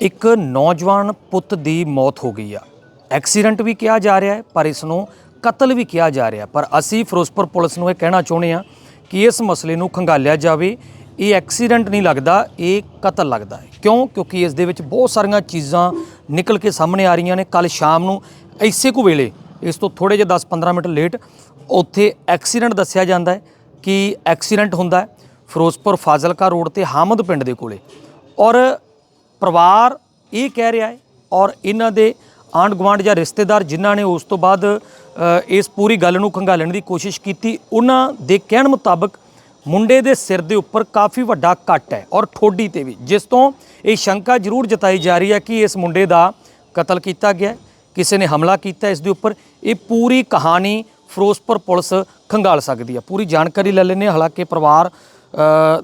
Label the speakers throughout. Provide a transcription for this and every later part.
Speaker 1: ਇੱਕ ਨੌਜਵਾਨ ਪੁੱਤ ਦੀ ਮੌਤ ਹੋ ਗਈ ਆ। ਐਕਸੀਡੈਂਟ ਵੀ ਕਿਹਾ ਜਾ ਰਿਹਾ ਹੈ, ਪਰ ਇਸ ਨੂੰ ਕਤਲ ਵੀ ਕਿਹਾ ਜਾ ਰਿਹਾ ਪਰ ਅਸੀਂ ਫਿਰੋਜ਼ਪੁਰ ਪੁਲਿਸ ਨੂੰ ਇਹ ਕਹਿਣਾ ਚਾਹੁੰਦੇ ਆ ਕਿ ਇਸ ਮਸਲੇ ਨੂੰ ਖੰਗਾਲਿਆ ਜਾਵੇ। ਇਹ ਐਕਸੀਡੈਂਟ ਨਹੀਂ ਲੱਗਦਾ, ਇਹ ਕਤਲ ਲੱਗਦਾ ਹੈ। ਕਿਉਂ? ਕਿਉਂਕਿ ਇਸ ਦੇ ਵਿੱਚ ਬਹੁਤ ਸਾਰੀਆਂ ਚੀਜ਼ਾਂ ਨਿਕਲ ਕੇ ਸਾਹਮਣੇ ਆ ਰਹੀਆਂ ਨੇ। ਕੱਲ ਸ਼ਾਮ ਨੂੰ ਇਸੇ ਕੁ ਵੇਲੇ, ਇਸ ਤੋਂ ਥੋੜੇ ਜਿਹਾ 10-15 ਮਿੰਟ ਲੇਟ, ਉੱਥੇ ਐਕਸੀਡੈਂਟ ਦੱਸਿਆ ਜਾਂਦਾ ਹੈ ਕਿ ਐਕਸੀਡੈਂਟ ਹੁੰਦਾ ਹੈ ਫਿਰੋਜ਼ਪੁਰ ਫਾਜ਼ਿਲਕਾ ਰੋਡ ਤੇ ਹਾਮਦ ਪਿੰਡ ਦੇ ਕੋਲੇ। ਔਰ ਪਰਿਵਾਰ ਇਹ ਕਹਿ ਰਿਹਾ ਹੈ ਔਰ ਇਹਨਾਂ ਦੇ ਆਂਢ ਗੁਆਂਢ ਜਾਂ ਰਿਸ਼ਤੇਦਾਰ ਜਿਨ੍ਹਾਂ ਨੇ ਉਸ ਤੋਂ ਬਾਅਦ ਇਸ ਪੂਰੀ ਗੱਲ ਨੂੰ ਖੰਗਾਲਣ ਦੀ ਕੋਸ਼ਿਸ਼ ਕੀਤੀ, ਉਹਨਾਂ ਦੇ ਕਹਿਣ ਮੁਤਾਬਕ ਮੁੰਡੇ ਦੇ ਸਿਰ ਦੇ ਉੱਪਰ ਕਾਫੀ ਵੱਡਾ ਕੱਟ ਹੈ ਔਰ ਠੋਡੀ ਤੇ ਵੀ, ਜਿਸ ਤੋਂ ਇਹ ਸ਼ੰਕਾ ਜ਼ਰੂਰ ਜਤਾਈ ਜਾ ਰਹੀ ਹੈ ਕਿ ਇਸ ਮੁੰਡੇ ਦਾ ਕਤਲ ਕੀਤਾ ਗਿਆ ਕਿਸੇ ਨੇ ਹਮਲਾ ਕੀਤਾ ਇਸ ਦੇ ਉੱਪਰ, ਇਹ ਪੂਰੀ ਕਹਾਣੀ ਫਿਰੋਜ਼ਪੁਰ ਪੁਲਿਸ ਖੰਗਾਲ ਸਕਦੀ ਹੈ। ਪੂਰੀ ਜਾਣਕਾਰੀ ਲੈ ਲੈਂਦੇ ਹਾਂ, ਹਾਲਾਂਕਿ ਪਰਿਵਾਰ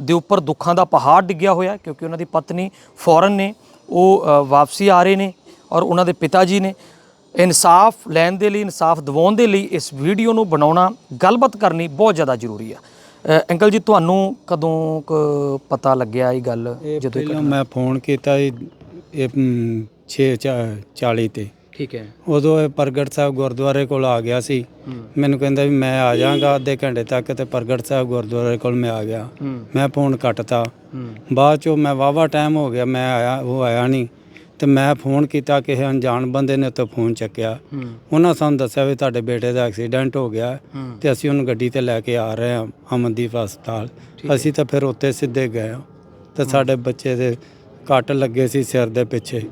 Speaker 1: ਦੇ ਉੱਪਰ ਦੁੱਖਾਂ ਦਾ ਪਹਾੜ ਡਿੱਗਿਆ ਹੋਇਆ ਕਿਉਂਕਿ ਉਹਨਾਂ ਦੀ ਪਤਨੀ ਫੌਰਨ ਨੇ ਉਹ ਵਾਪਸੀ ਆ ਰਹੇ ਨੇ ਔਰ ਉਹਨਾਂ ਦੇ ਪਿਤਾ ਜੀ ਨੇ। ਇਨਸਾਫ ਲੈਣ ਦੇ ਲਈ ਇਨਸਾਫ ਦਿਵਾਉਣ ਦੇ ਲਈ ਇਸ ਵੀਡੀਓ ਨੂੰ ਬਣਾਉਣਾ ਗੱਲਬਾਤ ਕਰਨੀ ਬਹੁਤ ਜ਼ਿਆਦਾ ਜ਼ਰੂਰੀ ਆ ਅੰਕਲ ਜੀ ਤੁਹਾਨੂੰ ਕਦੋਂ ਕੁ ਪਤਾ ਲੱਗਿਆ ਇਹ ਗੱਲ ਜਦੋਂ
Speaker 2: ਮੈਂ ਫੋਨ ਕੀਤਾ ਇਹ 6:40 ਤੇ।
Speaker 1: ਠੀਕ ਹੈ।
Speaker 2: ਉਦੋਂ ਇਹ ਪ੍ਰਗਟ ਸਾਹਿਬ ਗੁਰਦੁਆਰੇ ਕੋਲ ਆ ਗਿਆ ਸੀ। ਮੈਨੂੰ ਕਹਿੰਦਾ ਵੀ ਮੈਂ ਆ ਜਾਾਂਗਾ ਅੱਧੇ ਘੰਟੇ ਤੱਕ ਤੇ ਪ੍ਰਗਟ ਸਾਹਿਬ ਗੁਰਦੁਆਰੇ ਕੋਲ ਮੈਂ ਆ ਗਿਆ। ਮੈਂ ਫੋਨ ਕੱਟਤਾ। ਬਾਅਦ ਚੋਂ ਮੈਂ ਵਾਵਾ ਟਾਈਮ ਹੋ ਗਿਆ ਮੈਂ ਆਇਆ ਉਹ ਆਇਆ ਨਹੀਂ। ਤੇ ਮੈਂ ਫੋਨ ਕੀਤਾ ਕਿਸੇ ਅਣਜਾਣ ਬੰਦੇ ਨੇ ਉੱਤੇ ਫੋਨ ਚੱਕਿਆ। ਉਹਨਾਂ ਸਾਨੂੰ ਦੱਸਿਆ ਵੀ ਤੁਹਾਡੇ ਬੇਟੇ ਦਾ ਐਕਸੀਡੈਂਟ ਹੋ ਗਿਆ ਤੇ ਅਸੀਂ ਉਹਨੂੰ ਗੱਡੀ ਤੇ ਲੈ ਕੇ ਆ ਰਹੇ ਹਾਂ ਅਮਨਦੀਪ ਹਸਪਤਾਲ। ਅਸੀਂ ਤਾਂ ਫਿਰ ਉੱਤੇ ਸਿੱਧੇ ਗਏ ਹਾਂ। ਤੇ ਸਾਡੇ ਬੱਚੇ ਦੇ ਕੱਟ ਲੱਗੇ ਸੀ ਸਿਰ ਦੇ ਪਿੱਛੇ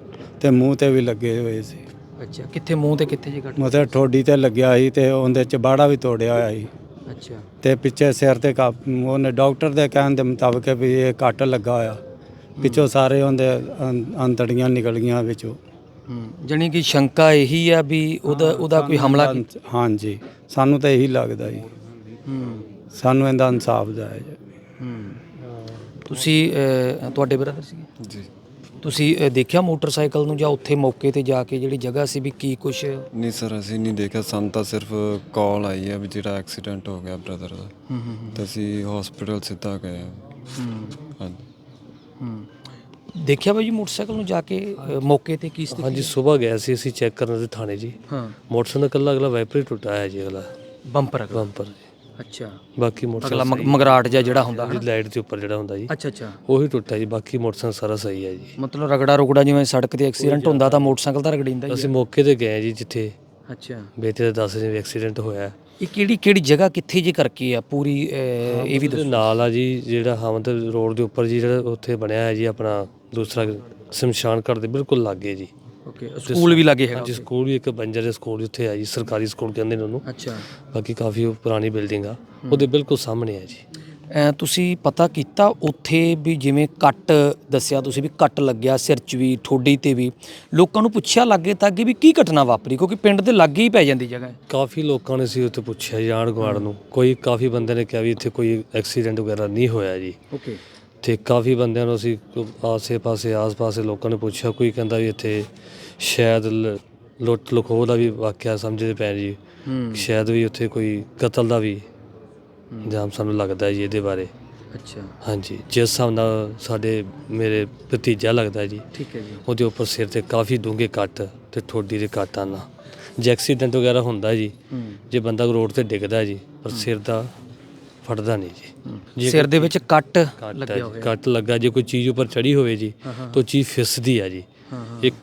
Speaker 2: ਤੇ ਮੂੰਹ ਤੇ ਵੀ ਲੱਗੇ ਹੋਏ ਸੀ।
Speaker 1: ਅੱਛਾ ਕਿੱਥੇ ਮੂੰਹ ਤੇ ਕਿੱਥੇ ਜੀ ਕੱਟ
Speaker 2: ਮਤਲਬ ਠੋਡੀ ਤੇ ਲੱਗਿਆ ਸੀ ਤੇ ਉਹਦੇ ਚ ਬਾੜਾ ਵੀ ਤੋੜਿਆ ਹੋਇਆ ਸੀ।
Speaker 1: ਅੱਛਾ।
Speaker 2: ਤੇ ਪਿੱਛੇ ਸਿਰ ਤੇ ਕਾ- ਉਹਨੇ ਡਾਕਟਰ ਦੇ ਕਹਿਣ ਦੇ ਮੁਤਾਬਕ ਵੀ ਇਹ ਕੱਟ ਲੱਗਾ ਹੋਇਆ। ਪਿੱਛੋਂ ਸਾਰੇ ਉਹਦੇ ਅੰ- ਅੰਤੜੀਆਂ ਨਿਕਲ ਗਈਆਂ ਵਿੱਚੋਂ।
Speaker 1: ਹੂੰ ਜਾਣੀ ਕਿ ਸ਼ੰਕਾ ਇਹੀ ਆ ਵੀ ਉਹਦਾ ਉਹਦਾ ਕੋਈ ਹਮਲਾ ਕੀ-
Speaker 2: ਹਾਂਜੀ ਸਾਨੂੰ ਤਾਂ ਇਹੀ ਲੱਗਦਾ ਜੀ।
Speaker 1: ਹੂੰ।
Speaker 2: ਸਾਨੂੰ ਇਹਦਾ ਇਨਸਾਫ ਜਾਏ
Speaker 1: ਹੂੰ। ਤੁਸੀਂ ਤੁਹਾਡੇ ਬ੍ਰਦਰ ਸੀ
Speaker 3: ਜੀ।
Speaker 1: ਤੁਸੀਂ ਅ, ਦੇਖਿਆ ਮੋਟਰਸਾਈਕਲ ਨੂੰ ਜਾਂ ਉੱਥੇ ਮੌਕੇ ਤੇ ਜਾ ਕੇ ਜਿਹੜੀ ਜਗ੍ਹਾ ਸੀ ਵੀ ਕੀ ਕੁਛ?
Speaker 3: ਨਹੀਂ ਸਰ ਅਸੀਂ ਨਹੀਂ ਦੇਖਿਆ। ਸਾਨੂੰ ਤਾਂ ਸਿਰਫ ਕਾਲ ਆਈ ਹੈ ਵੀ ਜਿਹੜਾ ਐਕਸੀਡੈਂਟ ਹੋ ਗਿਆ ਬ੍ਰਦਰ ਦਾ।
Speaker 1: ਹੂੰ ਹੂੰ
Speaker 3: ਤੇ ਅਸੀਂ ਹਸਪੀਟਲ ਸਿੱਧਾ ਗਏ ਹਾਂ।
Speaker 1: ਹੂੰ।
Speaker 3: ਹਾਂਜੀ।
Speaker 1: ਦੇਖਿਆ ਬਾਈ ਜੀ ਮੋਟਰਸਾਈਕਲ ਨੂੰ ਜਾ ਕੇ ਅ, ਮੌਕੇ ਤੇ ਕੀ ਸਥਿਤੀ
Speaker 4: ਹਾਂਜੀ ਸਵੇਰ ਗਿਆ ਸੀ ਅਸੀਂ ਚੈੱਕ ਕਰਨ ਦੇ ਥਾਣੇ ਜੀ।
Speaker 1: ਹਾਂ।
Speaker 4: ਮੋਟਰਸਾਈਕਲ ਦਾ ਇਕੱਲਾ ਅਗਲਾ ਵਾਈਪਰ ਹੀ ਟੁੱਟਾ ਹੈ ਜੀ ਅਗਲਾ।
Speaker 1: ਬੰਪਰ
Speaker 4: ਬੰਪਰ
Speaker 1: ਅੱਛਾ।
Speaker 4: ਬਾਕੀ
Speaker 1: ਅਗਲਾ
Speaker 4: ਮੋਟਰਸਾਈਕਲ
Speaker 1: ਮਗ- ਮਗਰਾਟ ਜਿਹਾ ਜਿਹੜਾ ਹੁੰਦਾ
Speaker 4: ਦੀ ਲਾਈਟ ਦੇ ਉੱਪਰ ਜਿਹੜਾ ਹੁੰਦਾ ਜੀ।
Speaker 1: ਅੱਛਾ ਅੱਛਾ।
Speaker 4: ਉਹੀ ਟੁੱਟਾ ਜੀ ਬਾਕੀ ਮੋਟਰਸਾਈਕਲ ਸਾਰਾ ਸਹੀ ਹੈ ਜੀ।
Speaker 1: ਮਤਲਬ ਰਗੜਾ ਰੁਗੜਾ ਜਿਵੇਂ ਸੜਕ ਤੇ ਐਕਸੀਡੈਂਟ ਹੁੰਦਾ ਤਾਂ ਮੋਟਰਸਾਈਕਲ ਤਾਂ ਰਗੜਿੰਦਾ ਹੀ
Speaker 4: ਅਸੀਂ ਮੌਕੇ ਤੇ ਗਏ ਜੀ ਜਿੱਥੇ।
Speaker 1: ਹੈ। ਅੱਛਾ।
Speaker 4: ਬੇਟੇ ਦੇ ਦੱਸ ਜਿਵੇਂ ਐਕਸੀਡੈਂਟ ਹੋਇਆ। ਹੈ।
Speaker 1: ਇਹ ਕਿਹੜੀ ਕਿਹੜੀ ਜਗ੍ਹਾ ਕਿੱਥੇ ਜੀ ਕਰਕੇ ਆ? ਪੂਰੀ ਇਹ ਵੀ
Speaker 4: ਉਹਦੇ ਨਾਲ ਆ ਜੀ ਜਿਹੜਾ ਹਮਦ ਰੋਡ ਦੇ ਉੱਪਰ ਜੀ ਜਿਹੜਾ ਉੱਥੇ ਬਣਿਆ ਹੈ ਜੀ ਆਪਣਾ ਦੂਸਰਾ ਸ਼ਮਸ਼ਾਨ ਘਾਟ ਦੇ ਬਿਲਕੁਲ ਲਾਗੇ ਜੀ।
Speaker 1: ਓਕੇ ਸਕੂਲ ਵੀ ਲੱਗੇ ਹੈਗਾ
Speaker 4: ਜੀ ਸਕੂਲ ਵੀ ਇੱਕ ਬੰਜਰ ਦੇ ਸਕੂਲ ਉੱਥੇ ਹੈ ਜੀ ਸਰਕਾਰੀ ਸਕੂਲ ਕਹਿੰਦੇ ਨੇ ਉਹਨੂੰ।
Speaker 1: ਅੱਛਾ।
Speaker 4: ਬਾਕੀ ਕਾਫੀ ਉਹ ਪੁਰਾਣੀ ਬਿਲਡਿੰਗ ਆ। ਉਹਦੇ ਬਿਲਕੁਲ ਸਾਹਮਣੇ ਹੈ ਜੀ।
Speaker 1: ਅ, ਤੁਸੀਂ ਪਤਾ ਕੀਤਾ ਉੱਥੇ ਵੀ ਜਿਵੇਂ ਕੱਟ ਦੱਸਿਆ ਤੁਸੀਂ ਵੀ ਕੱਟ ਲੱਗਿਆ ਸਿਰ 'ਚ ਵੀ ਠੋਡੀ ਤੇ ਵੀ। ਲੋਕਾਂ ਨੂੰ ਪੁੱਛਿਆ ਲੱਗੇ ਤਾਂ ਕਿ ਵੀ ਕੀ ਘਟਨਾ ਵਾਪਰੀ? ਕਿਉਂਕਿ ਪਿੰਡ ਦੇ ਲਾਗੇ ਹੀ ਪੈ ਜਾਂਦੀ ਜਗ੍ਹਾ ਹੈ।
Speaker 4: ਕਾਫੀ ਲੋਕਾਂ ਨੇ ਸੀ ਉੱਥੇ ਪੁੱਛਿਆ ਜਾਣ ਗਵਾੜ ਨੂੰ। ਕੋਈ ਕਾਫੀ ਬੰਦੇ ਨੇ ਕਿਹਾ ਵੀ ਇੱਥੇ ਕੋਈ ਐਕਸੀਡੈਂਟ ਵਗੈਰਾ ਨਹੀਂ ਹੋਇਆ ਜੀ।
Speaker 1: ਓਕੇ
Speaker 4: ਤੇ ਕਾਫੀ ਬੰਦਿਆਂ ਨੂੰ ਅਸੀਂ ਆਸੇ-ਪਾਸੇ ਆਸ-ਪਾਸੇ ਲੋਕਾਂ ਨੇ ਪੁੱਛਿਆ ਕੋਈ ਕਹਿੰਦਾ ਵੀ ਇੱਥੇ ਸ਼ਾਇਦ ਲੁੱਟ ਲੁਖੋ ਦਾ ਵੀ ਵਾਕਿਆ ਸਮਝਦੇ ਪਏ ਜੀ। ਸ਼ਾਇਦ ਵੀ ਉੱਥੇ ਕੋਈ ਕਤਲ ਦਾ ਵੀ ਜਾਮ ਸਾਨੂੰ ਲੱਗਦਾ ਜੀ ਇਹਦੇ ਬਾਰੇ।
Speaker 1: ਅੱਛਾ।
Speaker 4: ਹਾਂਜੀ ਜਿਸ ਹਿਸਾਬ ਨਾਲ ਸਾਡੇ ਮੇਰੇ ਭਤੀਜਾ ਲੱਗਦਾ ਜੀ।
Speaker 1: ਠੀਕ ਹੈ ਜੀ।
Speaker 4: ਉਹਦੇ ਉੱਪਰ ਸਿਰ ਤੇ ਕਾਫੀ ਡੂੰਘੇ ਕੱਟ ਤੇ ਠੋਡੀ ਦੇ ਕੱਟ ਹਨ ਜੇ ਐਕਸੀਡੈਂਟ ਵਗੈਰਾ ਹੁੰਦਾ ਜੀ ਜੇ ਬੰਦਾ ਰੋਡ ਤੇ ਡਿੱਗਦਾ ਜੀ ਪਰ ਸਿਰ ਦਾ ਫਟਦਾ ਨਹੀਂ ਜੀ।
Speaker 1: ਸਿਰ ਦੇ ਵਿੱਚ ਕੱਟ ਲੱਗਿਆ
Speaker 4: ਜੀ,
Speaker 1: ਹੋਇਆ।
Speaker 4: ਕੱਟ ਲੱਗਾ ਜੇ ਕੋਈ ਚੀਜ਼ ਉੱਪਰ ਚੜੀ ਹੋਵੇ ਜੀ। ਤਾਂ ਚੀਜ਼ ਫਿਸਦੀ ਆ ਜੀ।
Speaker 1: ਹਾਂ ਹਾਂ।
Speaker 4: ਇੱਕ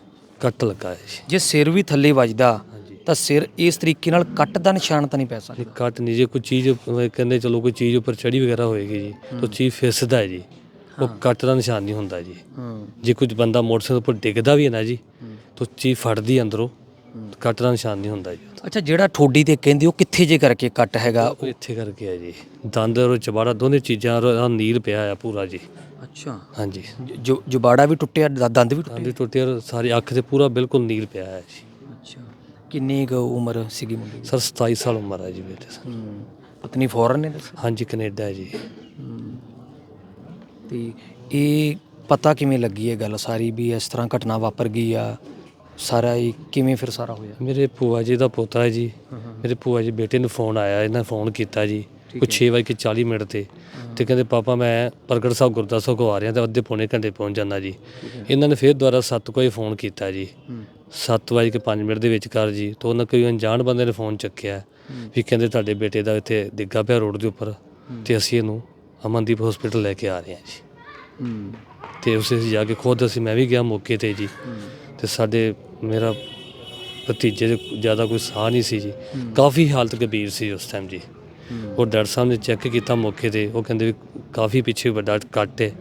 Speaker 4: ਕੱਟ ਲੱਗਾ ਹੈ ਜੀ।
Speaker 1: ਜੇ ਸਿਰ ਵੀ ਥੱਲੇ ਵੱਜਦਾ ਤਾਂ ਸਿਰ ਇਸ ਤਰੀਕੇ ਨਾਲ ਕੱਟ ਦਾ ਨਿਸ਼ਾਨ ਤਾਂ ਨਹੀਂ ਪੈ
Speaker 4: ਇਹ
Speaker 1: ਸਕਦਾ
Speaker 4: ਕੱਟ ਨਹੀਂ ਜੇ ਕੋਈ ਚੀਜ਼ ਕਹਿੰਦੇ ਚਲੋ ਕੋਈ ਚੀਜ਼ ਉੱਪਰ ਚੜੀ ਵਗੈਰਾ ਹੋਏਗੀ ਜੀ ਤਾਂ ਚੀਜ਼ ਫਿਸਦਾ ਹੈ ਜੀ। ਉਹ ਕੱਟ ਦਾ ਨਿਸ਼ਾਨ ਨਹੀਂ ਹੁੰਦਾ ਜੀ। ਜੇ ਕੁਝ ਬੰਦਾ ਮੋਟਰਸਾਈਕਲ ਉੱਪਰ ਡਿੱਗਦਾ ਵੀ ਹੈ ਨਾ ਜੀ ਤਾਂ ਚੀਜ਼ ਫੜਦੀ ਅੰਦਰੋਂ। ਕੱਟ ਦਾ ਨਿਸ਼ਾਨ ਨਹੀਂ ਹੁੰਦਾ ਜੀ।
Speaker 1: ਅੱਛਾ ਜਿਹੜਾ ਠੋਡੀ ਤੇ ਕਹਿੰਦੇ ਉਹ ਕਿੱਥੇ ਜੇ ਕਰਕੇ ਕੱਟ ਹੈਗਾ?
Speaker 4: ਉਹ ਇੱਥੇ ਕਰਕੇ ਹੈ ਜੀ। ਦੰਦ ਔਰ ਚਬਾੜਾ ਦੋਨੇ ਚੀਜ਼ਾਂ ਔਰ ਆਹ ਨੀਲ ਪਿਆ ਆ ਪੂਰਾ ਜੀ।
Speaker 1: ਅੱਛਾ।
Speaker 4: ਹਾਂਜੀ।
Speaker 1: ਜੋ ਜੁਬਾੜਾ ਵੀ ਟੁੱਟਿਆ ਦ- ਦੰਦ ਵੀ ਟੁੱਟੇ
Speaker 4: ਦੰਦ ਟੁੱਟੇ? ਔਰ ਸਾਰੀ ਅੱਖ ਤੇ ਪੂਰਾ ਬਿਲਕੁਲ ਨੀਲ ਪਿਆ ਹੈ ਜੀ।
Speaker 1: ਅੱਛਾ। ਕਿੰਨੀ ਕੁ ਉਮਰ ਸੀਗੀ ਮੁੰਡੇ ਦੀ?
Speaker 4: ਸਰ 27 ਸਾਲ ਉਮਰ ਹੈ ਜੀ ਬੇਟੇ
Speaker 1: ਹੂੰ। ਪਤਨੀ ਫੌਰਨ ਨੇ ਦੱਸਿਆ?
Speaker 4: ਹਾਂਜੀ ਕੈਨੇਡਾ ਹੈ। ਜੀ
Speaker 1: ਤੇ ਇਹ ਪਤਾ ਕਿਵੇਂ ਲੱਗੀ ਇਹ ਗੱਲ ਸਾਰੀ ਵੀ ਇਸ ਤਰ੍ਹਾਂ ਘਟਨਾ ਵਾਪਰ ਗਈ ਆ? ਸਾਰਾ ਇਹ ਕਿਵੇਂ ਫਿਰ ਸਾਰਾ ਹੋਇਆ?
Speaker 4: ਮੇਰੇ ਭੂਆ ਜੀ ਦਾ ਪੋਤਾ ਹੈ ਜੀ ਮੇਰੇ ਭੂਆ ਜੀ ਬੇਟੇ ਨੂੰ ਫੋਨ ਆਇਆ ਇਹਨਾਂ ਫੋਨ ਕੀਤਾ ਜੀ ਉਹ 6 ਵਜੇ ਕੇ 40 ਮਿੰਟ ਤੇ। ਤੇ ਕਹਿੰਦੇ ਪਾਪਾ ਮੈਂ ਪ੍ਰਗਟ ਸਾਹਿਬ ਗੁਰਦਾਸ ਸਾਹਿਬ ਕੋ ਆ ਰਿਹਾ ਤੇ ਅੱਧੇ ਪੌਣੇ ਘੰਟੇ ਪਹੁੰਚ ਜਾਂਦਾ ਜੀ। ਇਹਨਾਂ ਨੇ ਫਿਰ ਦੁਬਾਰਾ 7 ਵਜੇ ਫੋਨ ਕੀਤਾ ਜੀ। 7 ਵਜੇ ਕੇ 5 ਮਿੰਟ ਦੇ ਵਿੱਚ ਕਰ ਜੀ ਤੋਂ ਉਹਨਾਂ ਕੋਈ ਅਣਜਾਣ ਬੰਦੇ ਨੇ ਫੋਨ ਚੱਕਿਆ। ਵੀ ਕਹਿੰਦੇ ਤੁਹਾਡੇ ਬੇਟੇ ਦਾ ਇੱਥੇ ਡਿੱਗਾ ਪਿਆ ਰੋਡ ਦੇ ਉੱਪਰ ਤੇ ਅਸੀਂ ਇਹਨੂੰ ਅਮਨਦੀਪ ਹਸਪੀਟਲ ਲੈ ਕੇ ਆ ਰਹੇ ਹਾਂ ਜੀ। ਤੇ ਉਸੇ ਜਾ ਕੇ ਖੁਦ ਅਸੀਂ ਮੈਂ ਵੀ ਗਿਆ ਮੌਕੇ ਤੇ ਜੀ। ਤੇ ਸਾਡੇ ਮੇਰਾ ਭਤੀਜੇ ਦੇ ਜ਼ਿਆਦਾ ਕੋਈ ਸਾਹ ਨਹੀਂ ਸੀ ਜੀ। ਕਾਫੀ ਹਾਲਤ ਗੰਭੀਰ ਸੀ ਉਸ ਟਾਈਮ ਜੀ। ਉਹ ਡਾਕਟਰ ਸਾਹਿਬ ਨੇ ਚੈੱਕ ਕੀਤਾ ਮੌਕੇ ਤੇ ਉਹ ਕਹਿੰਦੇ ਵੀ ਕਾਫੀ ਪਿੱਛੇ ਵੱਡਾ ਕੱਟ ਹੈ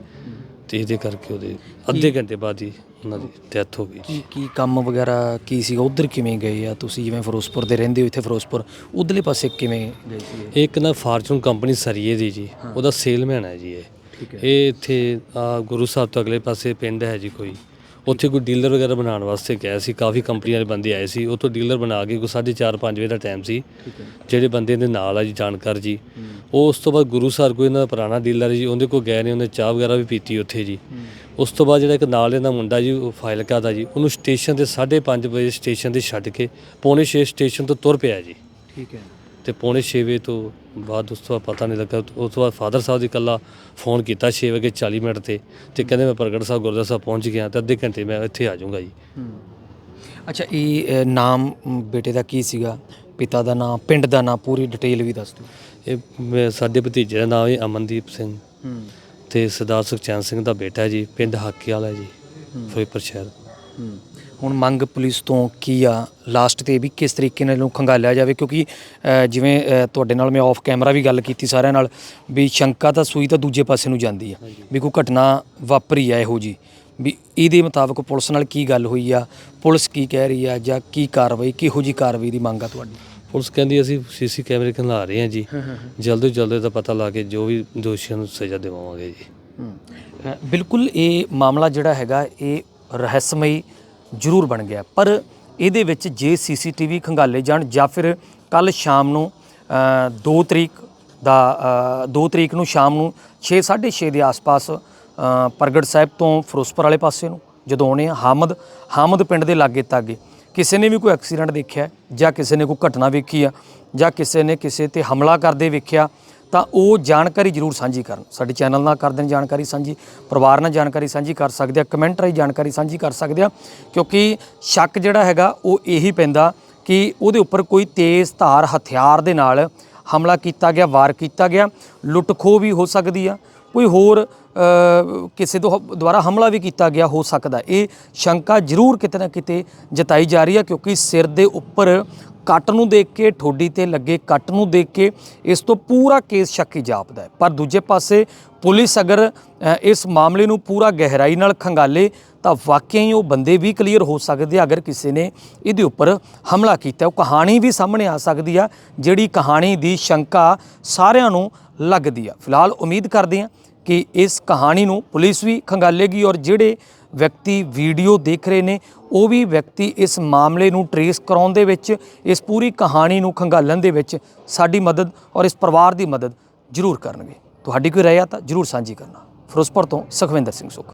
Speaker 4: ਤੇ ਇਹਦੇ ਕਰਕੇ ਉਹਦੇ ਅੱਧੇ ਘੰਟੇ ਬਾਅਦ ਹੀ ਉਹਨਾਂ ਦੀ ਡੈਥ ਹੋ ਗਈ
Speaker 1: ਕੀ ਕੀ ਕੰਮ ਵਗੈਰਾ ਕੀ ਸੀਗਾ ਉਧਰ ਕਿਵੇਂ ਗਏ ਆ ਤੁਸੀਂ? ਜਿਵੇਂ ਫਿਰੋਜ਼ਪੁਰ ਦੇ ਰਹਿੰਦੇ ਹੋ ਇੱਥੇ ਫਿਰੋਜ਼ਪੁਰ ਉਧਰਲੇ ਪਾਸੇ ਕਿਵੇਂ ਗਏ ਸੀ?
Speaker 4: ਇੱਕ ਨਾ ਫਾਰਚੂਨ ਕੰਪਨੀ ਸਰੀਏ ਦੀ ਜੀ। ਉਹਦਾ ਸੇਲਮੈਨ ਹੈ ਜੀ ਇਹ। ਇਹ ਇੱਥੇ ਗੁਰੂ ਸਾਹਿਬ ਤੋਂ ਅਗਲੇ ਪਾਸੇ ਪਿੰਡ ਹੈ ਜੀ ਕੋਈ। ਉੱਥੇ ਕੋਈ ਡੀਲਰ ਵਗੈਰਾ ਬਣਾਉਣ ਵਾਸਤੇ ਗਿਆ ਸੀ ਕਾਫੀ ਕੰਪਨੀਆਂ ਦੇ ਬੰਦੇ ਆਏ ਸੀ ਉੱਥੋਂ ਡੀਲਰ ਬਣਾ ਕੇ ਕੋਈ 4:30 5 ਵਜੇ ਦਾ ਟਾਈਮ ਸੀ। ਜਿਹੜੇ ਬੰਦੇ ਦੇ ਨਾਲ ਆ ਜੀ ਜਾਣਕਾਰ ਜੀ। ਉਹ ਉਸ ਤੋਂ ਬਾਅਦ ਗੁਰੂ ਸਾਹਿਬ ਕੋਈ ਇਹਨਾਂ ਦਾ ਪੁਰਾਣਾ ਡੀਲਰ ਜੀ ਉਹਦੇ ਕੋਲ ਗਏ ਨੇ ਉਹਨੇ ਚਾਹ ਵਗੈਰਾ ਵੀ ਪੀਤੀ ਉੱਥੇ ਜੀ। ਉਸ ਤੋਂ ਬਾਅਦ ਜਿਹੜਾ ਇੱਕ ਨਾਲ ਇਹਦਾ ਮੁੰਡਾ ਜੀ ਉਹ ਫਾਇਲਕਾ ਦਾ ਜੀ ਉਹਨੂੰ ਸਟੇਸ਼ਨ ਤੇ 5:30 ਵਜੇ ਸਟੇਸ਼ਨ ਤੇ ਛੱਡ ਕੇ ਪੌਣੇ 6 ਸਟੇਸ਼ਨ ਤੋਂ ਤੁਰ ਪਿਆ ਜੀ।
Speaker 1: ਠੀਕ ਹੈ।
Speaker 4: ਤੇ ਪੌਣੇ 6 ਵਜੇ ਤੋਂ ਬਾਅਦ ਉਸ ਤੋਂ ਬਾਅਦ ਪਤਾ ਨਹੀਂ ਲੱਗਾ। ਉਸ ਤੋਂ ਬਾਅਦ ਫਾਦਰ ਸਾਹਿਬ ਦੀ ਕੱਲਾ ਫੋਨ ਕੀਤਾ 6 ਵਜੇ 40 ਮਿੰਟ ਤੇ ਤੇ ਕਹਿੰਦੇ ਮੈਂ ਪ੍ਰਗਟ ਸਾਹਿਬ ਗੁਰਦੁਆਰਾ ਸਾਹਿਬ ਪਹੁੰਚ ਗਿਆ ਤੇ ਅੱਧੇ ਘੰਟੇ ਮੈਂ ਇੱਥੇ ਆ ਜਾਊਂਗਾ ਜੀ।
Speaker 1: ਅੱਛਾ ਇਹ ਨਾਮ ਬੇਟੇ ਦਾ ਕੀ ਸੀਗਾ? ਪਿਤਾ ਦਾ ਨਾਮ ਪਿੰਡ ਦਾ ਨਾਮ ਪੂਰੀ ਡਿਟੇਲ ਵੀ ਦੱਸ ਦਿਓ।
Speaker 4: ਇਹ ਸਾਡੇ ਭਤੀਜੇ ਦਾ ਨਾਮ ਹੈ ਅਮਨਦੀਪ ਸਿੰਘ। ਤੇ ਸਰਦਾਰ ਸੁਖਚੈਨ ਸਿੰਘ ਦਾ ਬੇਟਾ ਹੈ ਜੀ ਪਿੰਡ ਹਾਕੇ ਵਾਲਾ ਜੀ ਫਿਰੋਜ਼ਪੁਰ ਸ਼ਹਿਰ।
Speaker 1: ਹੁਣ ਮੰਗ ਪੁਲਿਸ ਤੋਂ ਕੀ ਆ? ਲਾਸਟ ਤੇ ਵੀ ਕਿਸ ਤਰੀਕੇ ਨਾਲ ਇਹਨੂੰ ਖੰਗਾਲਿਆ ਜਾਵੇ? ਕਿਉਂਕਿ ਅ, ਜਿਵੇਂ ਅ, ਤੁਹਾਡੇ ਨਾਲ ਮੈਂ ਆਫ ਕੈਮਰਾ ਵੀ ਗੱਲ ਕੀਤੀ ਸਾਰਿਆਂ ਨਾਲ ਵੀ ਸ਼ੰਕਾ ਤਾਂ ਸੂਈ ਤਾਂ ਦੂਜੇ ਪਾਸੇ ਨੂੰ ਜਾਂਦੀ ਆ ਵੀ ਕੋਈ ਘਟਨਾ ਵਾਪਰੀ ਆ ਇਹੋ ਜੀ ਵੀ ਇਹਦੇ ਮੁਤਾਬਕ ਪੁਲਿਸ ਨਾਲ ਕੀ ਗੱਲ ਹੋਈ ਆ? ਪੁਲਿਸ ਕੀ ਕਹਿ ਰਹੀ ਆ? ਜਾਂ ਕੀ ਕਾਰਵਾਈ ਕਿਹੋ ਜੀ ਕਾਰਵਾਈ ਦੀ ਮੰਗ ਆ ਤੁਹਾਡੀ?
Speaker 4: ਪੁਲਿਸ ਕਹਿੰਦੀ ਅਸੀਂ ਸੀਸੀ ਕੈਮਰੇ ਖੰਲਾ ਰਹੇ ਹਾਂ ਜੀ। ਜਲਦ ਤੋਂ ਜਲਦ ਦਾ ਪਤਾ ਲਾ ਕੇ ਜੋ ਵੀ ਦੋਸ਼ੀਆਂ ਨੂੰ ਸਜ਼ਾ ਦਿਵਾਵਾਂਗੇ ਜੀ।
Speaker 1: ਬਿਲਕੁਲ ਇਹ ਮਾਮਲਾ ਜਿਹੜਾ ਹੈਗਾ ਇਹ ਰਹੱਸਮਈ ਜ਼ਰੂਰ ਬਣ ਗਿਆ। ਪਰ ਇਹਦੇ ਵਿੱਚ ਜੇ ਸੀਸੀਟੀਵੀ ਖੰਗਾਲੇ ਜਾਣ ਜਾਂ ਫਿਰ ਕੱਲ ਸ਼ਾਮ ਨੂੰ 2 ਤਰੀਕ ਦਾ 2 ਤਰੀਕ ਨੂੰ ਸ਼ਾਮ ਨੂੰ 6:30 ਦੇ ਆਸ-ਪਾਸ ਪ੍ਰਗਟ ਸਾਹਿਬ ਤੋਂ ਫਿਰੋਜ਼ਪੁਰ ਵਾਲੇ ਪਾਸੇ ਨੂੰ ਜਦੋਂ ਆਉਣੇ ਆ, ਹਾਮਦ ਹਾਮਦ ਪਿੰਡ ਦੇ ਲਾਗੇ ਤਾਗੇ। ਕਿਸੇ ਨੇ ਵੀ ਕੋਈ ਐਕਸੀਡੈਂਟ ਦੇਖਿਆ ਜਾਂ ਕਿਸੇ ਨੇ ਕੋਈ ਘਟਨਾ ਵੇਖੀ ਆ ਜਾਂ ਕਿਸੇ ਨੇ ਕਿਸੇ ਤੇ ਹਮਲਾ ਕਰਦੇ ਵੇਖਿਆ ਤਾਂ ਉਹ ਜਾਣਕਾਰੀ ਜ਼ਰੂਰ ਸਾਂਝੀ ਕਰਨ। ਸਾਡੇ ਚੈਨਲ ਨਾਲ ਕਰ ਦੇਣ ਜਾਣਕਾਰੀ ਸਾਂਝੀ, ਪਰਿਵਾਰ ਨਾਲ ਜਾਣਕਾਰੀ ਸਾਂਝੀ ਕਰ ਸਕਦੇ ਆ, ਕਮੈਂਟ ਰਾਹੀਂ ਜਾਣਕਾਰੀ ਸਾਂਝੀ ਕਰ ਸਕਦੇ ਆ, ਕਿਉਂਕਿ ਸ਼ੱਕ ਜਿਹੜਾ ਹੈਗਾ ਉਹ ਇਹੀ ਪੈਂਦਾ ਕਿ ਉਹਦੇ ਉੱਪਰ ਕੋਈ ਤੇਜ਼ ਧਾਰ ਹਥਿਆਰ ਦੇ ਨਾਲ ਹਮਲਾ ਕੀਤਾ ਗਿਆ, ਵਾਰ ਕੀਤਾ ਗਿਆ ਲੁੱਟ ਖੋਹ ਵੀ ਹੋ ਸਕਦੀ ਆ, ਕੋਈ ਹੋਰ ਕਿਸੇ ਤੋਂ ਹ- ਦੁਆਰਾ ਹਮਲਾ ਵੀ ਕੀਤਾ ਗਿਆ ਹੋ ਸਕਦਾ। ਇਹ ਸ਼ੰਕਾ ਜ਼ਰੂਰ ਕਿਤੇ ਨਾ ਕਿਤੇ ਜਤਾਈ ਜਾ ਰਹੀ ਹੈ ਕਿਉਂਕਿ ਸਿਰ ਦੇ ਉੱਪਰ ਕੱਟ ਨੂੰ ਦੇਖ ਕੇ, ਠੋਡੀ ਤੇ ਲੱਗੇ ਕੱਟ ਨੂੰ ਦੇਖ ਕੇ ਇਸ ਤੋਂ ਪੂਰਾ ਕੇਸ ਸ਼ੱਕੀ ਜਾਪਦਾ ਹੈ। ਪਰ ਦੂਜੇ ਪਾਸੇ ਪੁਲਿਸ ਅਗਰ ਇਸ ਮਾਮਲੇ ਨੂੰ ਪੂਰਾ ਗਹਿਰਾਈ ਨਾਲ ਖੰਗਾਲੇ, ਤਾਂ ਵਾਕਿਆ ਹੀ ਉਹ ਬੰਦੇ ਵੀ ਕਲੀਅਰ ਹੋ ਸਕਦੇ ਆ, ਅਗਰ ਕਿਸੇ ਨੇ ਇਹਦੇ ਉੱਪਰ ਹਮਲਾ ਕੀਤਾ। ਉਹ ਕਹਾਣੀ ਵੀ ਸਾਹਮਣੇ ਆ ਸਕਦੀ ਆ, ਜਿਹੜੀ ਕਹਾਣੀ ਦੀ ਸ਼ੰਕਾ ਸਾਰਿਆਂ ਨੂੰ ਲੱਗਦੀ ਆ। ਫਿਲਹਾਲ ਉਮੀਦ ਕਰਦੇ ਆ ਕਿ ਇਸ ਕਹਾਣੀ ਨੂੰ ਪੁਲਿਸ ਵੀ ਖੰਗਾਲੇਗੀ ਔਰ ਜਿਹੜੇ ਵਿਅਕਤੀ ਵੀਡੀਓ ਦੇਖ ਰਹੇ ਨੇ, ਉਹ ਵੀ ਵਿਅਕਤੀ ਇਸ ਮਾਮਲੇ ਨੂੰ ਟਰੇਸ ਕਰਾਉਣ ਦੇ ਵਿੱਚ, ਇਸ ਪੂਰੀ ਕਹਾਣੀ ਨੂੰ ਖੰਗਾਲਣ ਦੇ ਵਿੱਚ ਸਾਡੀ ਮਦਦ ਔਰ ਇਸ ਪਰਿਵਾਰ ਦੀ ਮਦਦ ਜ਼ਰੂਰ ਕਰਨਗੇ। ਤੁਹਾਡੀ ਕੋਈ ਰਾਏ ਆ ਤਾਂ ਜ਼ਰੂਰ ਸਾਂਝੀ ਕਰਨਾ। ਫਿਰੋਜ਼ਪੁਰ ਤੋਂ ਸੁਖਵਿੰਦਰ ਸਿੰਘ ਸੁਖ।